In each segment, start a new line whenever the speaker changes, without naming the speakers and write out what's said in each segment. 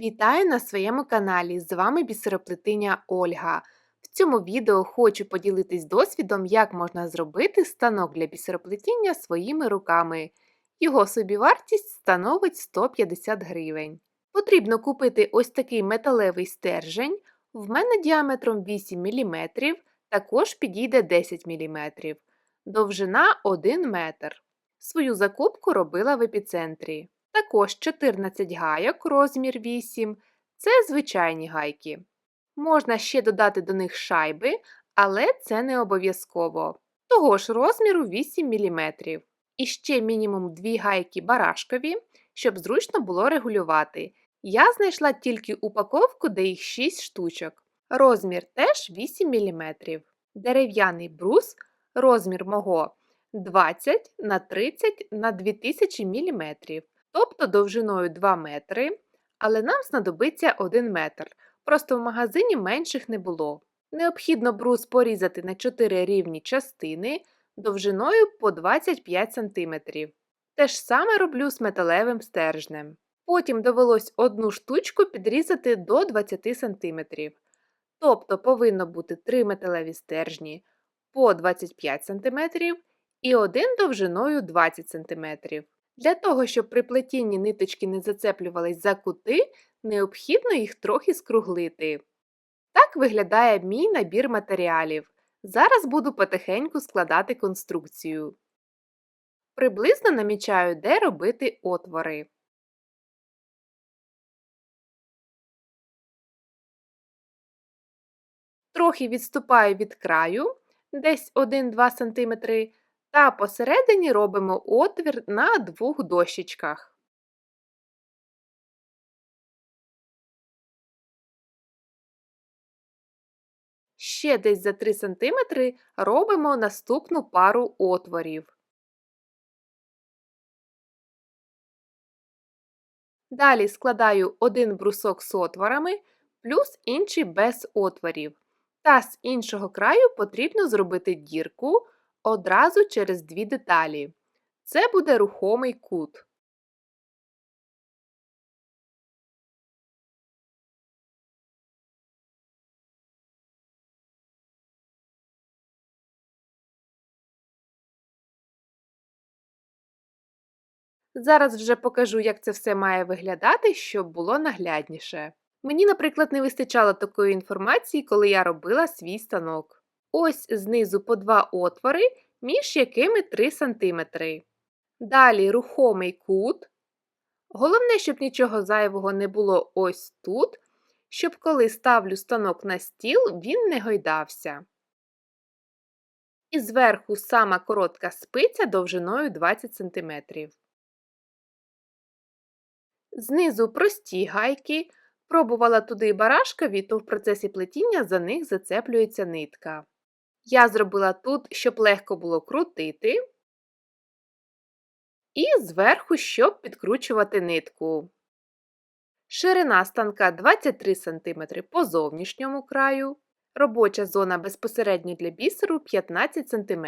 Вітаю на своєму каналі! З вами бісероплетиня Ольга. В цьому відео хочу поділитись досвідом, як можна зробити станок для бісероплетіння своїми руками. Його собівартість становить 150 гривень. Потрібно купити ось такий металевий стержень. В мене діаметром 8 мм, також підійде 10 мм, довжина 1 метр. Свою закупку робила в епіцентрі. Також 14 гайок, розмір 8 це звичайні гайки. Можна ще додати до них шайби, але це не обов'язково. Того ж розміру 8 мм. І ще мінімум 2 гайки барашкові, щоб зручно було регулювати. Я знайшла тільки упаковку, де їх 6 штучок. Розмір теж 8 мм. Дерев'яний брус, розмір мого 20 на 30 на 2000 мм тобто довжиною 2 метри, але нам знадобиться 1 метр. Просто в магазині менших не було. Необхідно брус порізати на 4 рівні частини довжиною по 25 см. Те ж саме роблю з металевим стержнем. Потім довелось одну штучку підрізати до 20 см. Тобто повинно бути 3 металеві стержні по 25 см і один довжиною 20 см. Для того, щоб при плетінні ниточки не зацеплювались за кути, необхідно їх трохи скруглити. Так виглядає мій набір матеріалів. Зараз буду потихеньку складати конструкцію. Приблизно намічаю, де робити отвори. Трохи відступаю від краю, десь 1-2 см, та посередині робимо отвір на двох дощечках. Ще десь за 3 см робимо наступну пару отворів. Далі складаю один брусок з отворами, плюс інший без отворів. Та з іншого краю потрібно зробити дірку одразу через дві деталі. Це буде рухомий кут. Зараз вже покажу, як це все має виглядати, щоб було наглядніше. Мені, наприклад, не вистачало такої інформації, коли я робила свій станок. Ось знизу по два отвори, між якими 3 см. Далі рухомий кут. Головне, щоб нічого зайвого не було ось тут, щоб коли ставлю станок на стіл, він не гойдався. І зверху сама коротка спиця довжиною 20 см. Знизу прості гайки. Пробувала туди барашкові, то в процесі плетіння за них зацеплюється нитка. Я зробила тут, щоб легко було крутити, і зверху, щоб підкручувати нитку. Ширина станка 23 см по зовнішньому краю. Робоча зона безпосередньо для бісеру 15 см.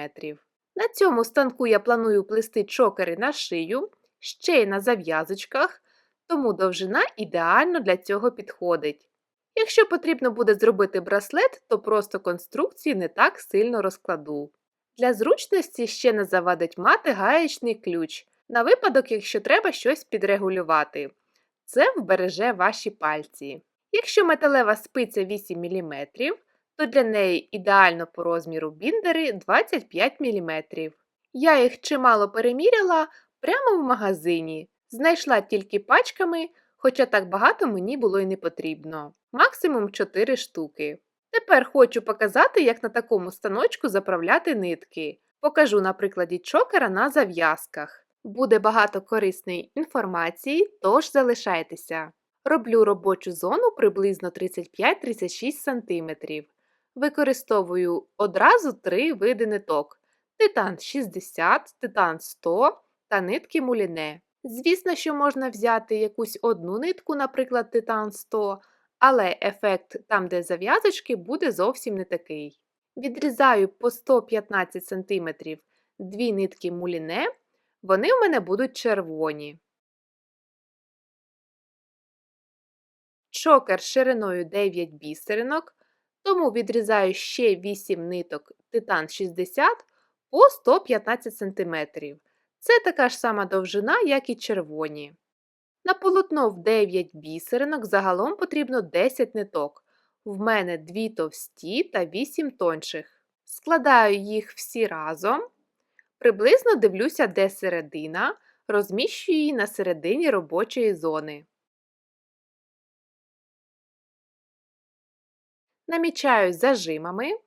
На цьому станку я планую плести чокери на шию, ще й на зав'язочках, тому довжина ідеально для цього підходить. Якщо потрібно буде зробити браслет, то просто конструкції не так сильно розкладу. Для зручності ще не завадить мати гаєчний ключ, на випадок, якщо треба щось підрегулювати. Це вбереже ваші пальці. Якщо металева спиця 8 мм, то для неї ідеально по розміру біндери 25 мм. Я їх чимало переміряла прямо в магазині, знайшла тільки пачками хоча так багато мені було й не потрібно. Максимум 4 штуки. Тепер хочу показати, як на такому станочку заправляти нитки. Покажу на прикладі чокера на зав'язках. Буде багато корисної інформації, тож залишайтеся. Роблю робочу зону приблизно 35-36 см. Використовую одразу три види ниток: титан 60, титан 100 та нитки муліне. Звісно, що можна взяти якусь одну нитку, наприклад, титан 100, але ефект там, де зав'язочки, буде зовсім не такий. Відрізаю по 115 см дві нитки муліне, вони в мене будуть червоні. чокер шириною 9 бісеринок, тому відрізаю ще 8 ниток титан 60 по 115 см. Це така ж сама довжина, як і червоні. На полотно в 9 бісеринок загалом потрібно 10 ниток. В мене 2 товсті та 8 тонших. Складаю їх всі разом. Приблизно дивлюся, де середина, розміщую її на середині робочої зони. Намічаю зажимами.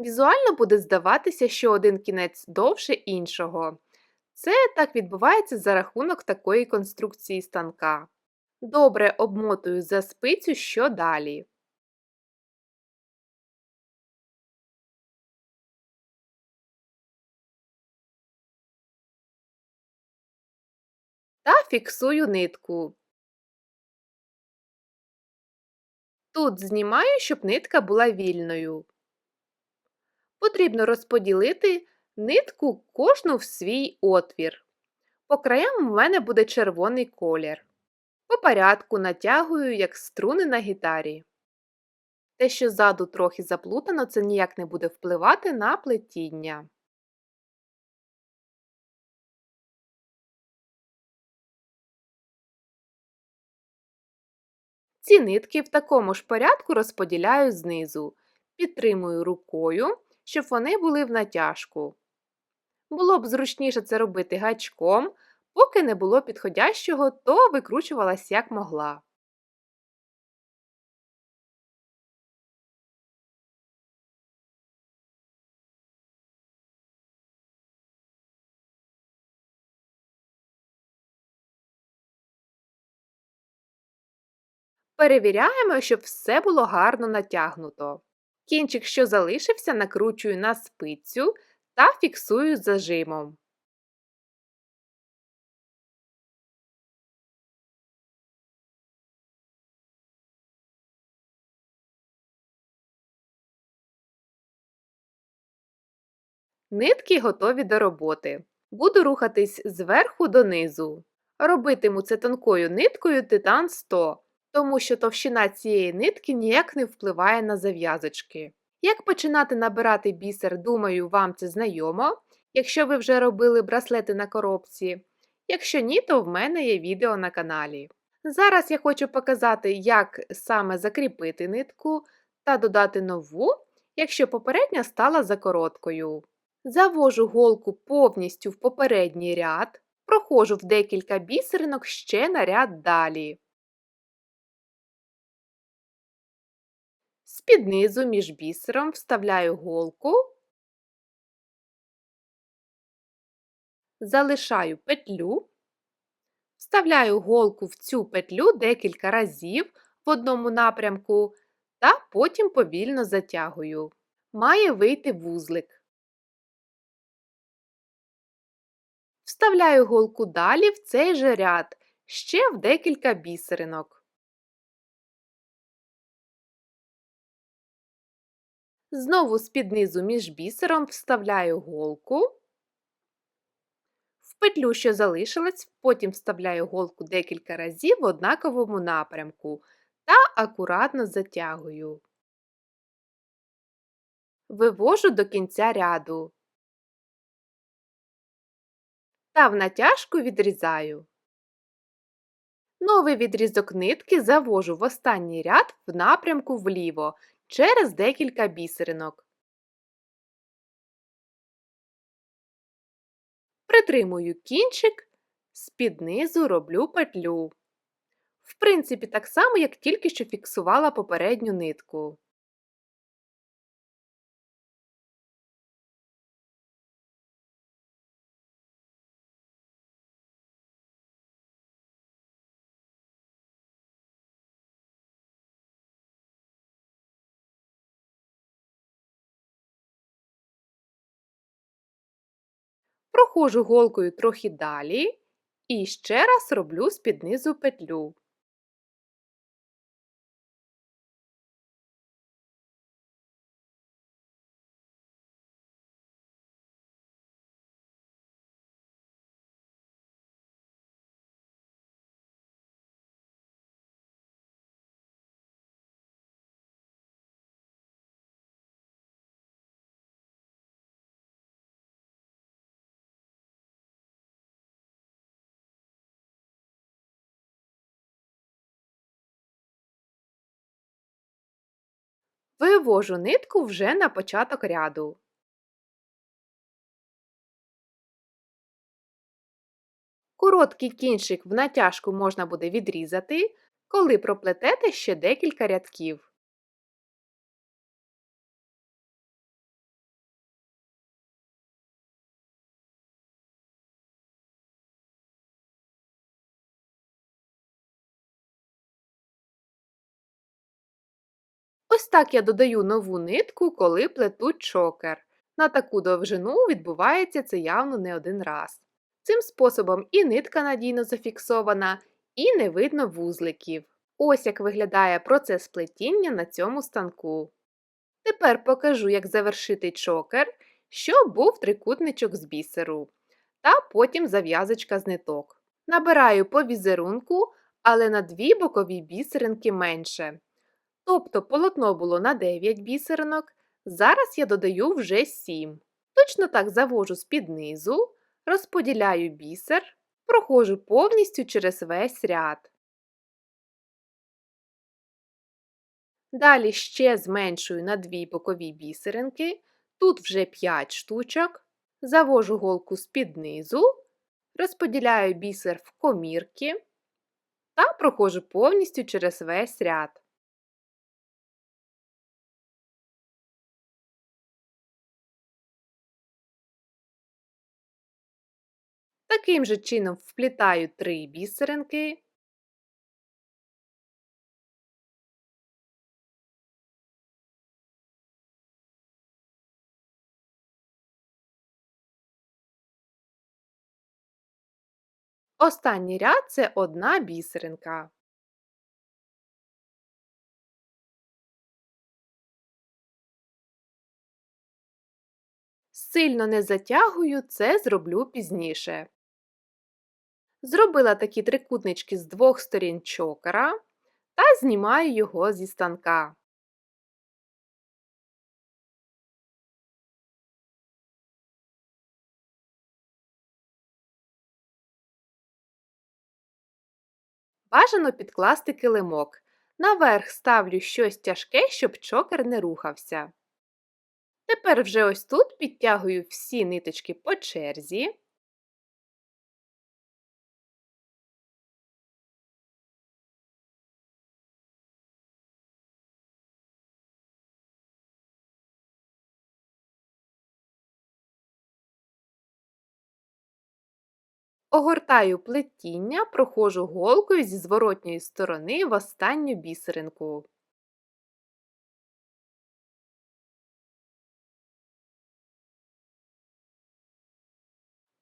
Візуально буде здаватися, що один кінець довше іншого. Це так відбувається за рахунок такої конструкції станка. Добре обмотую за спицю що далі. Та фіксую нитку. Тут знімаю, щоб нитка була вільною. Потрібно розподілити нитку кожну в свій отвір. По краям у мене буде червоний колір. По порядку натягую, як струни на гітарі. Те, що ззаду трохи заплутано, це ніяк не буде впливати на плетіння. Ці нитки в такому ж порядку розподіляю знизу, підтримую рукою, щоб вони були в натяжку. Було б зручніше це робити гачком, поки не було підходящого, то викручувалась як могла. Перевіряємо, щоб все було гарно натягнуто. Кінчик, що залишився, накручую на спицю та фіксую зажимом. Нитки готові до роботи. Буду рухатись зверху донизу. Робитиму це тонкою ниткою титан 100, тому що товщина цієї нитки ніяк не впливає на зав'язочки. Як починати набирати бісер, думаю, вам це знайомо, якщо ви вже робили браслети на коробці. Якщо ні, то в мене є відео на каналі. Зараз я хочу показати, як саме закріпити нитку та додати нову, якщо попередня стала за короткою. Завожу голку повністю в попередній ряд, проходжу в декілька бісеринок ще на ряд далі. З-під низу між бісером вставляю голку, залишаю петлю, вставляю голку в цю петлю декілька разів в одному напрямку та потім повільно затягую. Має вийти вузлик. Вставляю голку далі в цей же ряд, ще в декілька бісеринок. Знову з-під низу між бісером вставляю голку, в петлю, що залишилась, потім вставляю голку декілька разів в однаковому напрямку та акуратно затягую. Вивожу до кінця ряду та в натяжку відрізаю. Новий відрізок нитки завожу в останній ряд в напрямку вліво через декілька бісеринок. Притримую кінчик, з-під низу роблю петлю. В принципі, так само, як тільки що фіксувала попередню нитку. Проходжу голкою трохи далі і ще раз роблю з-під низу петлю. Вивожу нитку вже на початок ряду. Короткий кінчик в натяжку можна буде відрізати, коли проплетете ще декілька рядків. Ось так я додаю нову нитку, коли плету чокер. На таку довжину відбувається це явно не один раз. Цим способом і нитка надійно зафіксована, і не видно вузликів. Ось як виглядає процес плетіння на цьому станку. Тепер покажу, як завершити чокер, щоб був трикутничок з бісеру, та потім зав'язочка з ниток. Набираю по візерунку, але на дві бокові бісеринки менше. Тобто полотно було на 9 бісеринок, зараз я додаю вже 7. Точно так завожу з-під низу, розподіляю бісер, проходжу повністю через весь ряд. Далі ще зменшую на 2 бокові бісеринки, тут вже 5 штучок, завожу голку з-під низу, розподіляю бісер в комірки та проходжу повністю через весь ряд. Таким же чином вплітаю 3 бісеринки. Останній ряд це одна бісеринка. Сильно не затягую, це зроблю пізніше. Зробила такі трикутнички з двох сторін чокера та знімаю його зі станка. Бажано підкласти килимок. Наверх ставлю щось тяжке, щоб чокер не рухався. Тепер вже ось тут підтягую всі ниточки по черзі. Огортаю плетіння, проходжу голкою зі зворотньої сторони в останню бісеринку.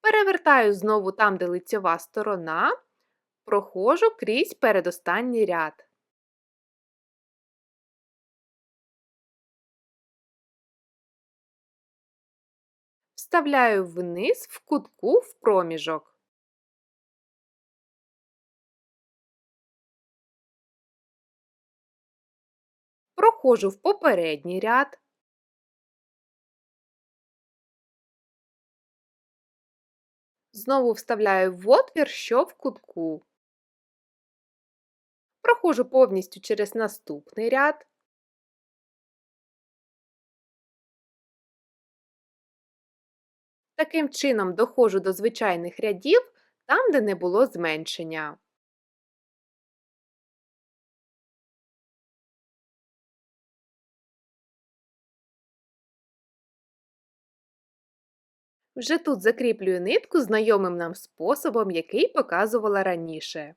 Перевертаю знову там, де лицьова сторона, проходжу крізь передостанній ряд. Вставляю вниз в кутку в проміжок. Проходжу в попередній ряд. Знову вставляю в отвір, що в кутку. Проходжу повністю через наступний ряд. Таким чином доходжу до звичайних рядів там, де не було зменшення. Вже тут закріплюю нитку знайомим нам способом, який показувала раніше.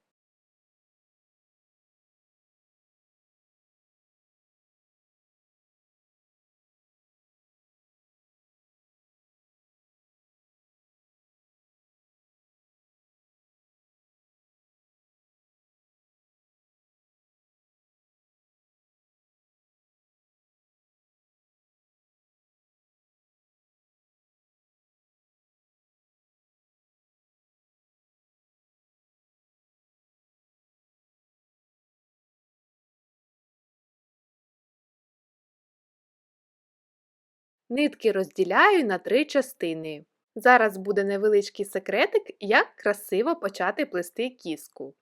Нитки розділяю на три частини. Зараз буде невеличкий секретик, як красиво почати плести кіску.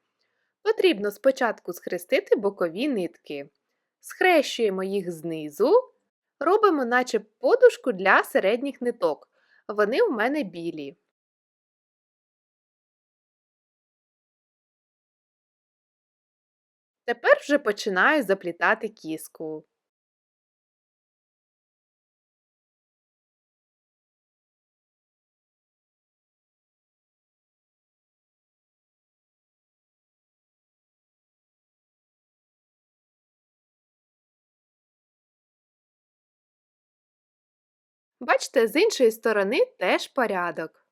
Потрібно спочатку схрестити бокові нитки. Схрещуємо їх знизу, робимо наче подушку для середніх ниток. Вони у мене білі. Тепер вже починаю заплітати кіску. Бачите, з іншої сторони теж порядок.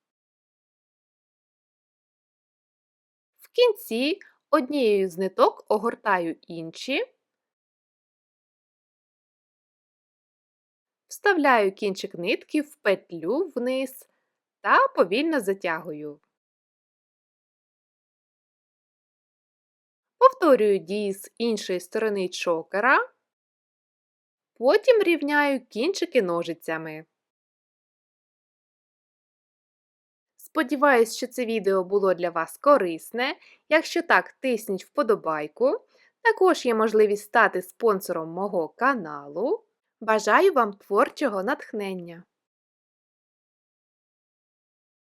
В кінці однією з ниток огортаю інші, вставляю кінчик нитки в петлю вниз та повільно затягую. Повторюю дії з іншої сторони чокера, потім рівняю кінчики ножицями. Сподіваюсь, що це відео було для вас корисне. Якщо так, тисніть вподобайку. Також є можливість стати спонсором мого каналу. Бажаю вам творчого натхнення!